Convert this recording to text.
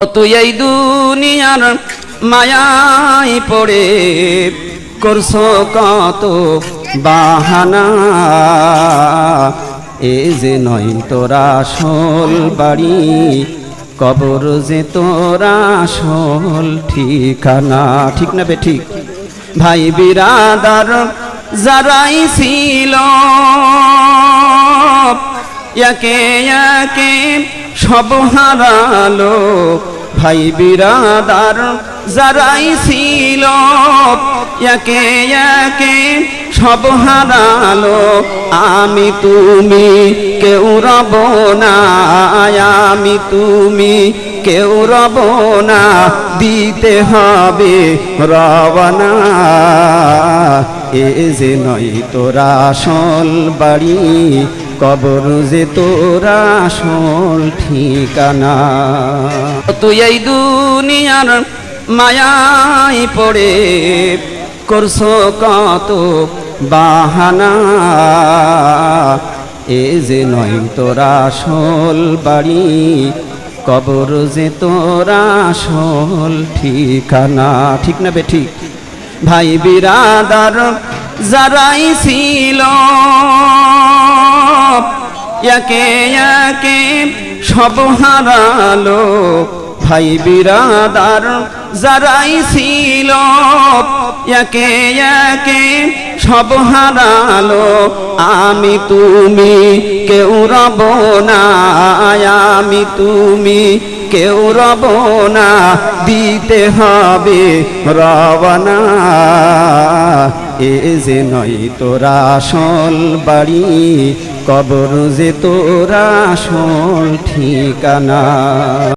তুই এই দুনিয়ার মায়াই পড়ে করছ কত বাহানা। এ যে নয় তোরা আসল বাড়ি, কবর যে তোরা আসল ঠিকানা। ঠিক না বে ঠিক? ভাই বিরাদার যারাই ছিল, একে একে সব হারালো। ভাই বিরাদার যারাই ছিল, একে একে সব হারালো। আমি তুমি কেউ রব না, আমি তুমি কেউ রব না, দিতে হবে রবানা এ যে নয় তোরা আসল বাড়ি, কবর যে তোরা আসল ঠিকানা। তুই এই দুনিয়ার মায়াই পড়ে, করছ কত বাহানা। এ যে নয় তোরা আসল বাড়ি, কবর যে তোরা আসল ঠিকানা। ঠিক না বে ঠিক? ভাই বিরাদার যারাই ছিল, একে একে সব হারালো। ভাই বিরাদার যারাই ছিল, একে একে সব হারালো। আমি তুমি কেউ রব না আমি তুমি কেউ রব না, দিতে হবে রবনা এ যে নয় তোরা আসল বাড়ি, কবর যে তোরা আসল ঠিকানা।